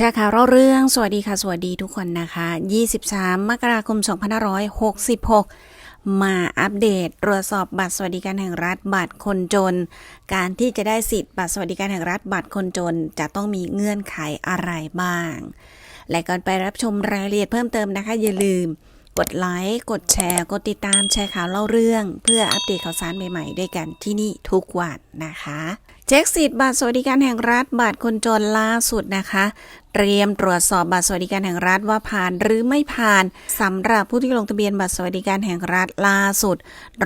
แชร์ข่าวเล่าเรื่อง สวัสดีค่ะ สวัสดีทุกคนนะคะ 23 มกราคม 2566 มาอัปเดตตรวจสอบบัตรสวัสดิการแห่งรัฐบัตรคนจน การที่จะได้สิทธิ์บัตรสวัสดิการแห่งรัฐบัตรคนจน จะต้องมีเงื่อนไขอะไรบ้าง และก่อนไปรับชมรายละเอียดเพิ่มเติมนะคะ อย่าลืม กดไลค์ กดแชร์ กดติดตามแชร์ข่าวเล่าเรื่อง เพื่ออัปเดตข่าวสารใหม่ๆ ด้วยกันที่นี่ทุกวันนะคะ เช็คสิทธิ์บัตรสวัสดิการแห่งรัฐบัตรคนจนล่าสุดนะคะ เตรียมตรวจสอบบัตรสวัสดิการแห่งรัฐว่าผ่านหรือไม่ผ่านสำหรับผู้ที่ลงทะเบียนบัตรสวัสดิการแห่งรัฐล่าสุด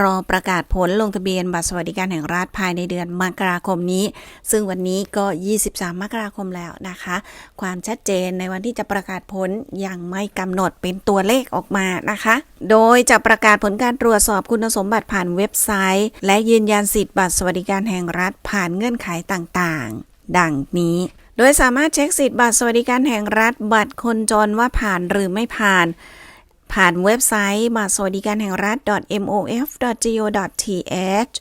รอประกาศผลลงทะเบียนบัตรสวัสดิการแห่งรัฐภายในเดือนมกราคมนี้ ซึ่งวันนี้ก็ 23 มกราคมแล้วนะคะ ความชัดเจนในวันที่จะประกาศผลยังไม่กำหนดเป็นตัวเลขออกมานะคะ โดยจะประกาศผลการตรวจสอบคุณสมบัติผ่านเว็บไซต์ และยืนยันสิทธิ์บัตรสวัสดิการแห่งรัฐผ่านเงื่อนไขต่างๆ ดังนี้ โดยสามารถเช็คสิทธิ์บัตรสวัสดิการแห่งรัฐบัตรคนจนว่าผ่านหรือไม่ผ่าน ผ่านเว็บไซต์บัตรสวัสดิการแห่งรัฐ mof.go.th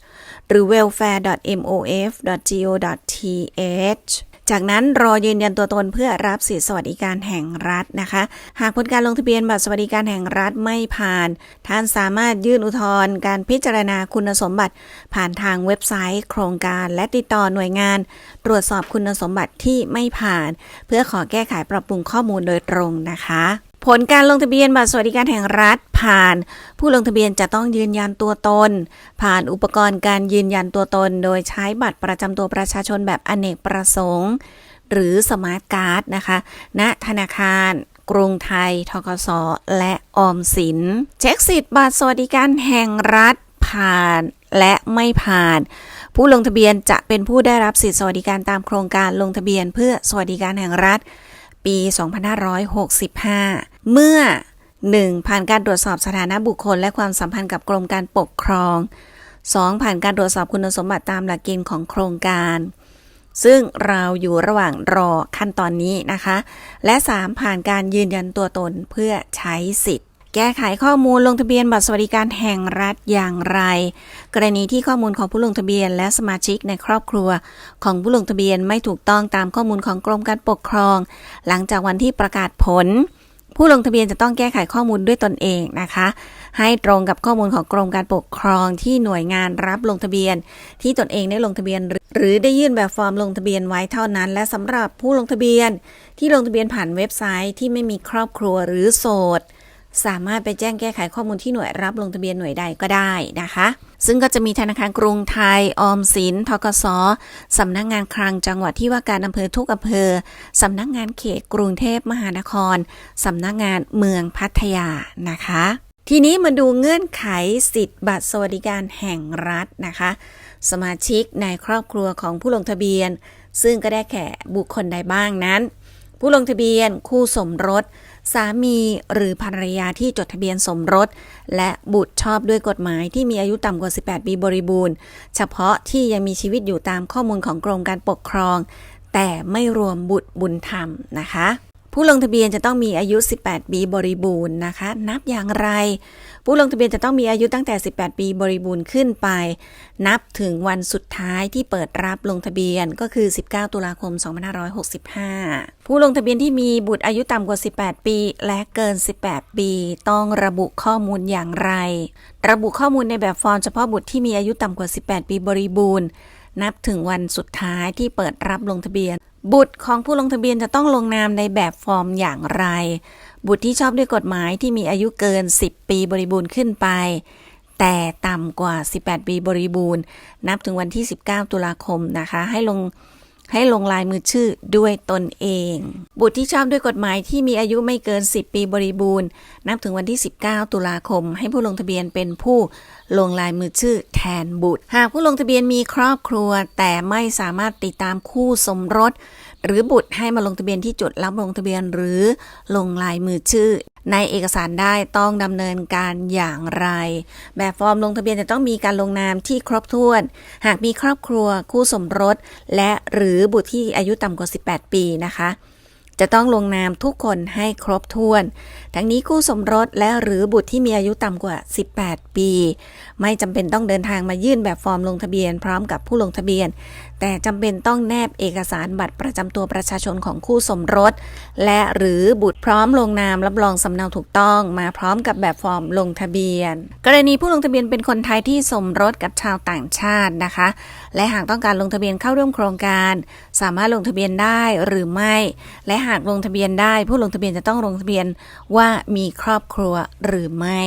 หรือ welfare.mof.go.th จากนั้นรอยืนยันตัวตนเพื่อรับสิทธิสวัสดิการแห่งรัฐนะคะ หากผลการลงทะเบียนบัตรสวัสดิการแห่งรัฐไม่ผ่าน ท่านสามารถยื่นอุทธรณ์การพิจารณาคุณสมบัติ ผ่านทางเว็บไซต์ โครงการและติดต่อหน่วยงาน ตรวจสอบคุณสมบัติที่ไม่ผ่าน เพื่อขอแก้ไขปรับปรุงข้อมูลโดยตรงนะคะ ผลการลงทะเบียนบัตรสวัสดิการแห่งรัฐ ผ่าน ผู้ลงทะเบียนจะต้องยืนยันตัวตน ผ่านอุปกรณ์การยืนยันตัวตน โดยใช้บัตรประจำตัวประชาชนแบบอเนกประสงค์ หรือสมาร์ทการ์ดนะคะณธนาคารกรุงไทย ทกส และออมสิน เช็คสิทธิ์บัตรสวัสดิการแห่งรัฐผ่านและไม่ผ่าน ผู้ลงทะเบียนจะเป็นผู้ได้รับสิทธิสวัสดิการตามโครงการลงทะเบียนเพื่อสวัสดิการแห่งรัฐ ปี 2565 เมื่อ 1. ผ่านการตรวจสอบสถานะบุคคล และความสัมพันธ์กับกรมการปกครอง 2. ผ่านการตรวจสอบคุณสมบัติตามหลักเกณฑ์ของโครงการ ซึ่งเราอยู่ระหว่างรอขั้นตอนนี้นะคะ และ 3. ผ่านการยืนยันตัวตนเพื่อใช้สิทธิ์ แก้ไขข้อมูลลงทะเบียนบัตรสวัสดิการแห่งรัฐอย่างไร กรณีที่ข้อมูลของผู้ลงทะเบียนและสมาชิกในครอบครัว ของผู้ลงทะเบียนไม่ถูกต้องตามข้อมูลของกรมการปกครอง หลังจากวันที่ประกาศผล ผู้ลงทะเบียนจะต้องแก้ไขข้อมูลด้วยตนเองนะคะ ให้ตรงกับข้อมูลของกรมการปกครองที่หน่วยงานรับลงทะเบียน ที่ตนเองได้ลงทะเบียน หรือได้ยื่นแบบฟอร์มลงทะเบียนไว้เท่านั้น และสำหรับผู้ลงทะเบียนที่ลงทะเบียนผ่านเว็บไซต์ที่ไม่มีครอบครัวหรือโสด สามารถไปแจ้งแก้ไขข้อมูลที่หน่วยรับลงทะเบียนหน่วยใดก็ได้นะคะ ซึ่งก็จะมีธนาคารกรุงไทย ออมสิน ทกสสำนักงานคลังจังหวัดที่ว่าการอำเภอทุกอำเภอสำนักงานเขตกรุงเทพมหานครสำนักงานเมืองพัทยานะคะ ทีนี้มาดูเงื่อนไขสิทธิ์บัตรสวัสดิการแห่งรัฐนะคะ สมาชิกในครอบครัวของผู้ลงทะเบียน ซึ่งก็ได้แก่บุคคลใดบ้างนั้น ผู้ลงทะเบียนคู่สมรส สามีหรือภรรยาที่จดทะเบียนสมรส และบุตรชอบด้วยกฎหมายที่มีอายุต่ำกว่า 18 ปีบริบูรณ์ เฉพาะที่ยังมีชีวิตอยู่ตามข้อมูลของกรมการปกครอง แต่ไม่รวมบุตรบุญธรรมนะคะ ผู้ลงทะเบียนจะต้องมีอายุ 18 ปีบริบูรณ์นะคะ นับอย่างไร ผู้ลงทะเบียนจะต้องมีอายุตั้งแต่ 18 ปีบริบูรณ์ขึ้นไป นับถึงวันสุดท้ายที่เปิดรับลงทะเบียนก็คือ 19 ตุลาคม 2565 ผู้ลงทะเบียนที่มีบุตรอายุต่ำกว่า 18 ปี และเกิน 18 ปี ต้องระบุข้อมูลอย่างไร ระบุข้อมูลในแบบฟอร์มเฉพาะบุตรที่มีอายุต่ำกว่า 18 ปีบริบูรณ์ นับถึงวันสุดท้ายที่เปิดรับลงทะเบียน บุตรของผู้ลงทะเบียนจะต้องลงนามในแบบฟอร์มอย่างไร บุตรที่ชอบด้วยกฎหมายที่มีอายุเกิน 10 ปีบริบูรณ์ขึ้นไป แต่ต่ำกว่า 18 ปีบริบูรณ์ นับถึงวันที่ 19 ตุลาคมนะคะ ให้ลง ให้ลงลายมือชื่อด้วยตนเอง บุตรที่ชอบด้วยกฎหมายที่มีอายุไม่เกิน 10 ปีบริบูรณ์ นับถึงวันที่ 19 ตุลาคม ให้ผู้ลงทะเบียนเป็นผู้ลงลายมือชื่อแทนบุตร หากผู้ลงทะเบียนมีครอบครัว แต่ไม่สามารถติดตามคู่สมรส หรือบุตรให้มาลงทะเบียนที่จุดรับลงทะเบียนหรือลงลายมือชื่อ ในเอกสารได้ต้องดำเนินการอย่างไร แบบฟอร์มลงทะเบียนจะต้องมีการลงนามที่ครบถ้วน หากมีครอบครัวคู่สมรส และหรือบุตรที่อายุต่ำกว่า 18 ปีนะคะ จะต้องลงนามทุกคนให้ครบถ้วน ทั้งนี้คู่สมรสและหรือบุตรที่มีอายุต่ำกว่า 18 ปี ไม่จำเป็นต้องเดินทางมายื่นแบบฟอร์มลงทะเบียนพร้อมกับผู้ลงทะเบียน แต่จำเป็นต้องแนบเอกสารบัตรประจำตัวประชาชนของคู่สมรส และหรือบุตรพร้อมลงนามรับรองสำเนาถูกต้อง มาพร้อมกับแบบฟอร์มลงทะเบียน กรณีผู้ลงทะเบียนเป็นคนไทยที่สมรสกับชาวต่างชาตินะคะ และหากต้องการลงทะเบียนเข้าร่วมโครงการ สามารถลงทะเบียนได้หรือไม่ และหากากลงทะเบียนได้ ผู้ลงทะเบียนจะต้องลงทะเบียนว่ามีครอบครัวหรือไม่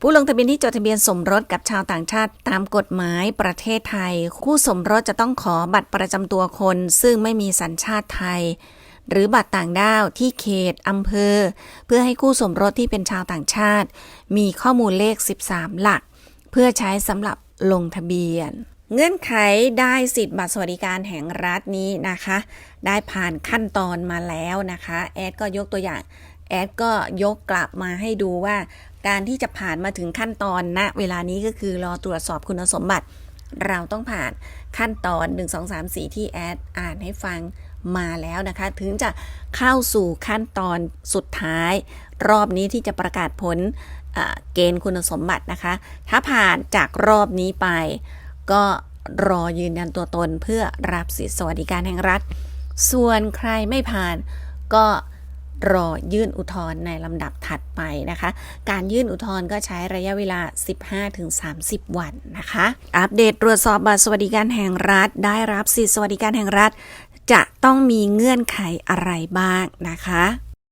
ผู้ลงทะเบียนที่จดทะเบียนสมรสกับชาวต่างชาติตามกฎหมายประเทศไทย คู่สมรสจะต้องขอบัตรประจำตัวคน ซึ่งไม่มีสัญชาติไทย หรือบัตรต่างด้าวที่เขตอำเภอ เพื่อให้คู่สมรสที่เป็นชาวต่างชาติ มีข้อมูลเลข 13 หลัก เพื่อใช้สำหรับลงทะเบียน เงื่อนไขได้สิทธิ์บัตรสวัสดิการแห่งรัฐนี้นะคะ ได้ผ่านขั้นตอนมาแล้วนะคะ แอดก็ยกตัวอย่าง แอดก็ยกกลับมาให้ดูว่า การที่จะผ่านมาถึงขั้นตอนณเวลานี้ก็คือรอตรวจสอบคุณสมบัติ เราต้องผ่านขั้นตอน 1 2 3 4 ที่แอดอ่านให้ฟังมาแล้วนะคะ ถึงจะเข้าสู่ขั้นตอนสุดท้าย รอบนี้ที่จะประกาศผลเกณฑ์คุณสมบัตินะคะ ถ้าผ่านจากรอบนี้ไป ก็รอยืนยันตัวตนเพื่อรับสิทธิสวัสดิการแห่งรัฐ ส่วนใครไม่ผ่านก็รอยื่นอุทธรณ์ในลำดับถัดไปนะคะ การยื่นอุทธรณ์ก็ใช้ระยะเวลา 15-30 วันนะคะ อัปเดตตรวจสอบบัตรสวัสดิการแห่งรัฐ ได้รับสิทธิสวัสดิการแห่งรัฐ จะต้องมีเงื่อนไขอะไรบ้างนะคะ